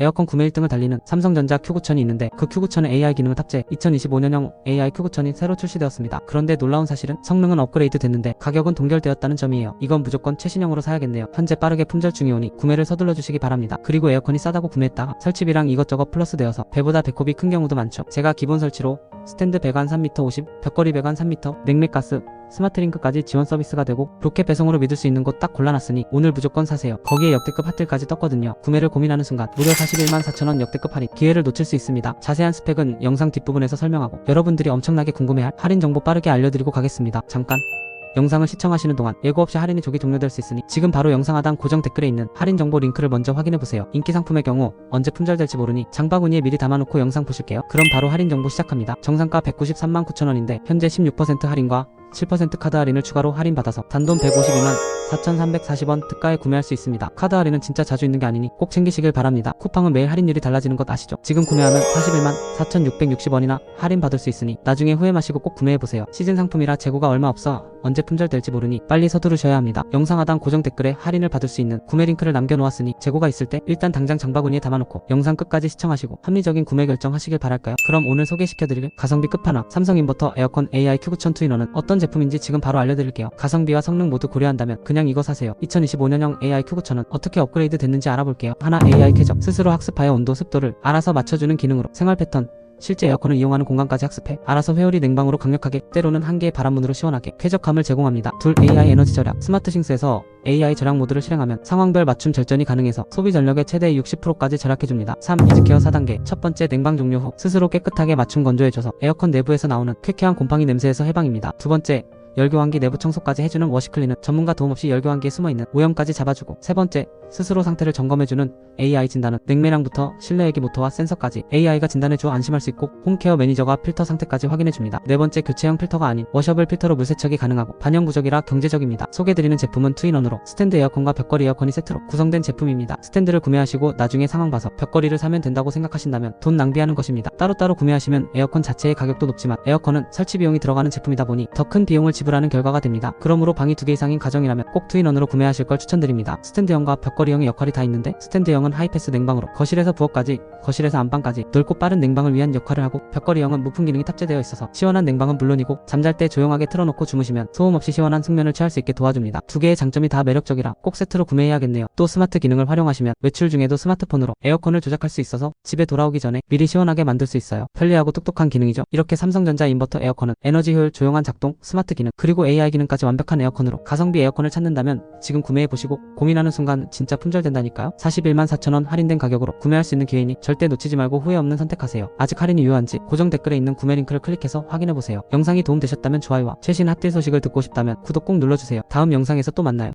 에어컨 구매 1등을 달리는 삼성전자 Q9000이 있는데 그 Q9000에 AI 기능을 탑재 2025년형 AI Q9000이 새로 출시되었습니다. 그런데 놀라운 사실은 성능은 업그레이드 됐는데 가격은 동결되었다는 점이에요. 이건 무조건 최신형으로 사야겠네요. 현재 빠르게 품절 중이오니 구매를 서둘러 주시기 바랍니다. 그리고 에어컨이 싸다고 구매했다가 설치비랑 이것저것 플러스 되어서 배보다 배꼽이 큰 경우도 많죠. 제가 기본 설치로 스탠드 배관 3m 50, 벽걸이 배관 3m, 냉매가스, 스마트링크까지 지원 서비스가 되고 로켓 배송으로 믿을 수 있는 곳 딱 골라놨으니 오늘 무조건 사세요. 거기에 역대급 핫딜까지 떴거든요. 구매를 고민하는 순간 무려 41만 4천원 역대급 할인 기회를 놓칠 수 있습니다. 자세한 스펙은 영상 뒷부분에서 설명하고 여러분들이 엄청나게 궁금해할 할인 정보 빠르게 알려드리고 가겠습니다. 잠깐 영상을 시청하시는 동안 예고 없이 할인이 조기 종료될 수 있으니 지금 바로 영상 하단 고정 댓글에 있는 할인 정보 링크를 먼저 확인해보세요. 인기 상품의 경우 언제 품절될지 모르니 장바구니에 미리 담아놓고 영상 보실게요. 그럼 바로 할인 정보 시작합니다. 정상가 193만 9천원인데 현재 16% 할인과 7% 카드 할인을 추가로 할인받아서 단돈 152만 4,340원 특가에 구매할 수 있습니다. 카드 할인은 진짜 자주 있는 게 아니니 꼭 챙기시길 바랍니다. 쿠팡은 매일 할인율이 달라지는 것 아시죠? 지금 구매하면 41만 4,660원이나 할인받을 수 있으니 나중에 후회 마시고 꼭 구매해보세요. 시즌 상품이라 재고가 얼마 없어 언제 품절될지 모르니 빨리 서두르셔야 합니다. 영상 하단 고정 댓글에 할인을 받을 수 있는 구매 링크를 남겨놓았으니 재고가 있을 때 일단 당장 장바구니에 담아놓고 영상 끝까지 시청하시고 합리적인 구매 결정하시길 바랄까요? 그럼 오늘 소개시켜드릴 가성비 끝판왕 삼성 인버터 에어컨 AI Q9000 투인원은 어떤 제품인지 지금 바로 알려드릴게요. 가성비와 성능 모두 고려한다면 그냥 이거 사세요. 2025년형 AI Q9000은 어떻게 업그레이드 됐는지 알아볼게요. 하나 AI 쾌적 스스로 학습하여 온도 습도를 알아서 맞춰주는 기능으로 생활 패턴 실제 에어컨을 이용하는 공간까지 학습해 알아서 회오리 냉방으로 강력하게 때로는 한 개의 바람문으로 시원하게 쾌적함을 제공합니다. 둘 AI 에너지 절약 스마트싱스에서 AI 절약 모드를 실행하면 상황별 맞춤 절전이 가능해서 소비 전력의 최대 60%까지 절약해줍니다. 3. 이즈케어 4단계 첫 번째 냉방 종료 후 스스로 깨끗하게 맞춤 건조해줘서 에어컨 내부에서 나오는 쾌쾌한 곰팡이 냄새에서 해방입니다. 두 번째 열교환기 내부 청소까지 해주는 워시클리는 전문가 도움 없이 열교환기에 숨어있는 오염까지 잡아주고 세 번째 스스로 상태를 점검해주는 AI 진단은 냉매량부터 실내외기 모터와 센서까지 AI가 진단해주어 안심할 수 있고 홈케어 매니저가 필터 상태까지 확인해줍니다. 네 번째 교체형 필터가 아닌 워셔블 필터로 물 세척이 가능하고 반영 구적이라 경제적입니다. 소개드리는 제품은 투인원으로 스탠드 에어컨과 벽걸이 에어컨이 세트로 구성된 제품입니다. 스탠드를 구매하시고 나중에 상황 봐서 벽걸이를 사면 된다고 생각하신다면 돈 낭비하는 것입니다. 따로따로 구매하시면 에어컨 자체의 가격도 높지만 에어컨은 설치 비용이 들어가는 제품이다 보니 더 큰 비용을 지불 하는 결과가 됩니다. 그러므로 방이 두 개 이상인 가정이라면 꼭 투인원으로 구매하실 걸 추천드립니다. 스탠드형과 벽걸이형의 역할이 다 있는데 스탠드형은 하이패스 냉방으로 거실에서 부엌까지 거실에서 안방까지 넓고 빠른 냉방을 위한 역할을 하고 벽걸이형은 무풍 기능이 탑재되어 있어서 시원한 냉방은 물론이고 잠잘 때 조용하게 틀어놓고 주무시면 소음 없이 시원한 숙면을 취할 수 있게 도와줍니다. 두 개의 장점이 다 매력적이라 꼭 세트로 구매해야겠네요. 또 스마트 기능을 활용하시면 외출 중에도 스마트폰으로 에어컨을 조작할 수 있어서 집에 돌아오기 전에 미리 시원하게 만들 수 있어요. 편리하고 똑똑한 기능이죠. 이렇게 삼성전자 인버터 에어컨은 에너지 효율, 조용한 작동, 스마트 기능, 그리고 AI 기능까지 완벽한 에어컨으로 가성비 에어컨을 찾는다면 지금 구매해보시고 고민하는 순간 진짜 품절된다니까요. 41만 4천원 할인된 가격으로 구매할 수 있는 기회니 절대 놓치지 말고 후회 없는 선택하세요. 아직 할인이 유효한지 고정 댓글에 있는 구매 링크를 클릭해서 확인해보세요. 영상이 도움되셨다면 좋아요와 최신 핫딜 소식을 듣고 싶다면 구독 꼭 눌러주세요. 다음 영상에서 또 만나요.